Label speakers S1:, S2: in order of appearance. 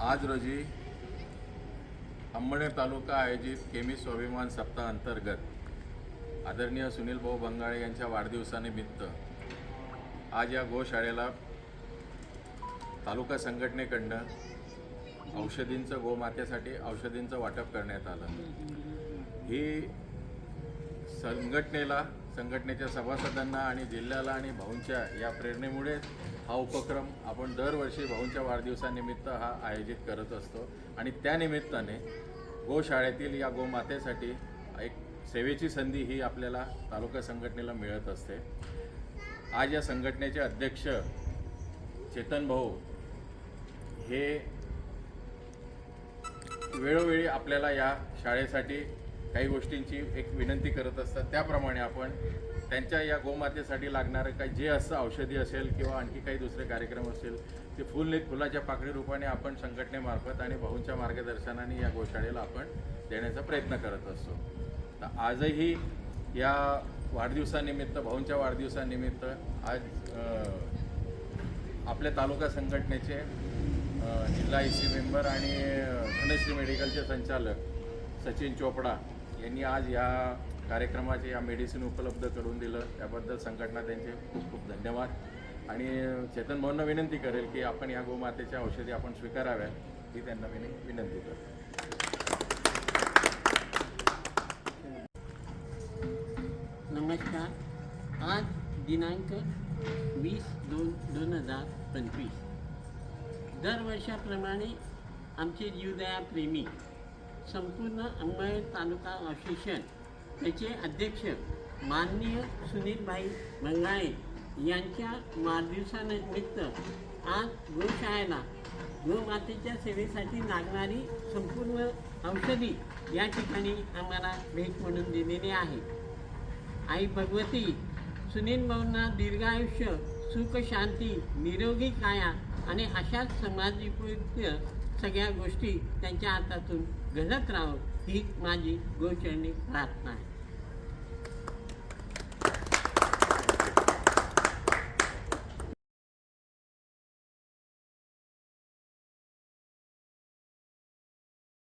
S1: आज रोजी अंबणे तालुका आयोजित केमी स्वाभिमान सप्ताह अंतर्गत आदरणीय सुनील भाऊ बंगाळे यांच्या वाढदिवसानिमित्त आज या गोशाळेला तालुका संघटनेकडनं औषधींचं गोमातेसाठी औषधींचं वाटप करण्यात आलं. ही संघटनेला संघटनेच्या सभासदांना आणि जिल्ह्याला आणि भाऊंच्या या प्रेरणेमुळे हा उपक्रम आपण दरवर्षी भाऊंच्या वाढदिवसानिमित्त हा आयोजित करत असतो. आणि त्यानिमित्ताने गोशाळेतील या गोमातेसाठी एक सेवेची संधी ही आपल्याला तालुका संघटनेला मिळत असते. आज या संघटनेचे अध्यक्ष चेतन भाऊ हे वेळोवेळी आपल्याला या शाळेसाठी काही गोष्टींची एक विनंती करत असतात. त्याप्रमाणे आपण त्यांच्या या गोमातेसाठी लागणारं काही जे असं औषधी असेल किंवा आणखी काही दुसरे कार्यक्रम असेल ते फुल फुलाच्या पाकळी रूपाने आपण संघटनेमार्फत आणि भाऊंच्या मार्गदर्शनाने या गोशाळेला आपण देण्याचा प्रयत्न करत असतो. तर आजही या वाढदिवसानिमित्त भाऊंच्या वाढदिवसानिमित्त आज आपल्या तालुका संघटनेचे जिल्हा सी मेंबर आणि धनश्री मेडिकलचे संचालक सचिन चोपडा यांनी आज या कार्यक्रमाचे या मेडिसिन उपलब्ध करून दिलं. त्याबद्दल संघटना त्यांचे खूप खूप धन्यवाद. आणि चेतन भाऊंना विनंती करेल की आपण या गोमातेच्या औषधी आपण स्वीकाराव्यात ही त्यांना विन विनंती करतो.
S2: नमस्कार. आज दिनांक वीस दोन दोन हजार पंचवीस. दरवर्षाप्रमाणे आमचे जीवदया प्रेमी संपूर्ण अंबळ तालुका असोसिएशन त्याचे अध्यक्ष माननीय सुनीलभाई मंगाळे यांच्या वाढदिवसानिमित्त आज गोशाळेला गोमातेच्या सेवेसाठी लागणारी संपूर्ण औषधी या ठिकाणी आम्हाला भेट म्हणून दिलेली आहे. आई भगवती सुनील भाऊंना दीर्घायुष्य सुख शांती निरोगी काया आणि अशाच समाजोपयुक्त सगळ्या गोष्टी त्यांच्या हातातून घडत राहो ही माझी गोचरणी प्रार्थना आहे.